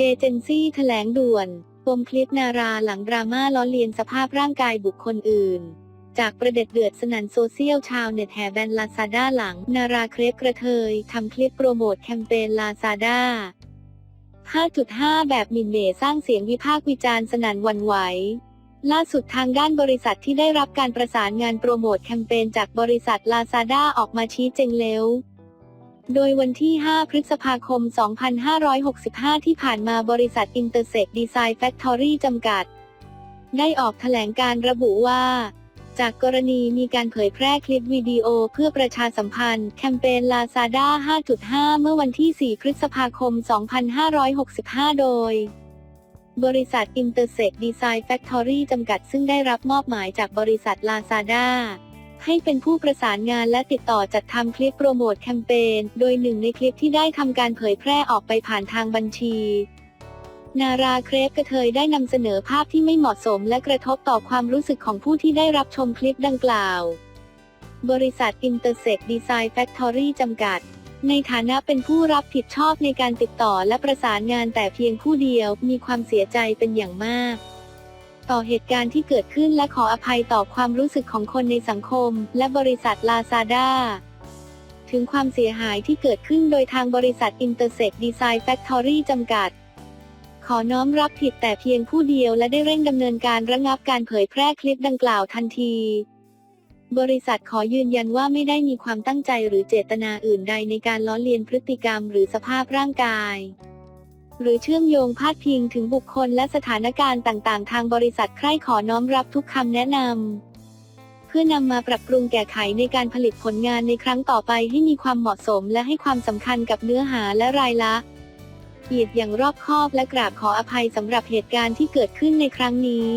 เอเจนซี่แถลงด่วน ปมคลิปนาราหลังดราม่าล้อเลียนสภาพร่างกายบุคคลอื่น จากประเด็ดเดือดสนั่นโซเชียลชาวเน็ตแห่แบนลาซาด้าหลัง นาราเครปกระเทยทำคลิปโปรโมทแคมเปญลาซาด้า 5.5 แบบมินเหม่สร้างเสียงวิพากษ์วิจารณ์สนั่นวันไหว ล่าสุดทางด้านบริษัทที่ได้รับการประสานงานโปรโมทแคมเปญจากบริษัทลาซาด้าออกมาชี้แจงแล้ว โดยวันที่ 5 พฤษภาคม 2565 ที่ผ่านมาบริษัท Intersect Design Factory จำกัด ได้ออกแถลงการระบุว่า จากกรณีมีการเผยแพร่คลิปวิดีโอเพื่อประชาสัมพันธ์แคมเปญ Lazada 5.5 เมื่อวันที่ 4 พฤษภาคม 2565 โดยบริษัท Intersect Design Factory จำกัดซึ่งได้รับมอบหมายจากบริษัท Lazada ให้เป็นผู้ประสานงานและติดต่อจัดทำคลิปโปรโมทแคมเปญ โดยหนึ่งในคลิปที่ได้ทำการเผยแพร่ออกไปผ่านทางบัญชี นาราเครปกระเทยได้นำเสนอภาพที่ไม่เหมาะสมและกระทบต่อความรู้สึกของผู้ที่ได้รับชมคลิปดังกล่าว บริษัท Intersect Design Factory จำกัดในฐานะเป็นผู้รับผิดชอบในการติดต่อและประสานงานแต่เพียงผู้เดียวมีความเสียใจเป็นอย่างมาก ต่อเหตุการณ์ที่เกิดขึ้นและขออภัยต่อความรู้สึกของคนในสังคม และบริษัทลาซาด้าถึงความเสียหายที่เกิดขึ้นโดยทางบริษัท Intersect Design Factory จำกัด ขอน้อมรับผิดแต่เพียงผู้เดียวและได้เร่งดำเนินการระงับการเผยแพร่คลิปดังกล่าวทันที บริษัทขอยืนยันว่าไม่ได้มีความตั้งใจหรือเจตนาอื่นใดในการล้อเลียนพฤติกรรมหรือสภาพร่างกาย หรือเชื่อมโยงพาดพิงถึงบุคคลและสถานการณ์ต่างๆ ทางบริษัทใคร่ขอน้อมรับทุกคำแนะนำเพื่อนำมาปรับปรุงแก้ไขในการผลิตผลงานในครั้งต่อไปให้มีความเหมาะสมและให้ความสำคัญกับเนื้อหาและรายละเอียดอย่างรอบคอบและกราบขออภัยสำหรับเหตุการณ์ที่เกิดขึ้นในครั้งนี้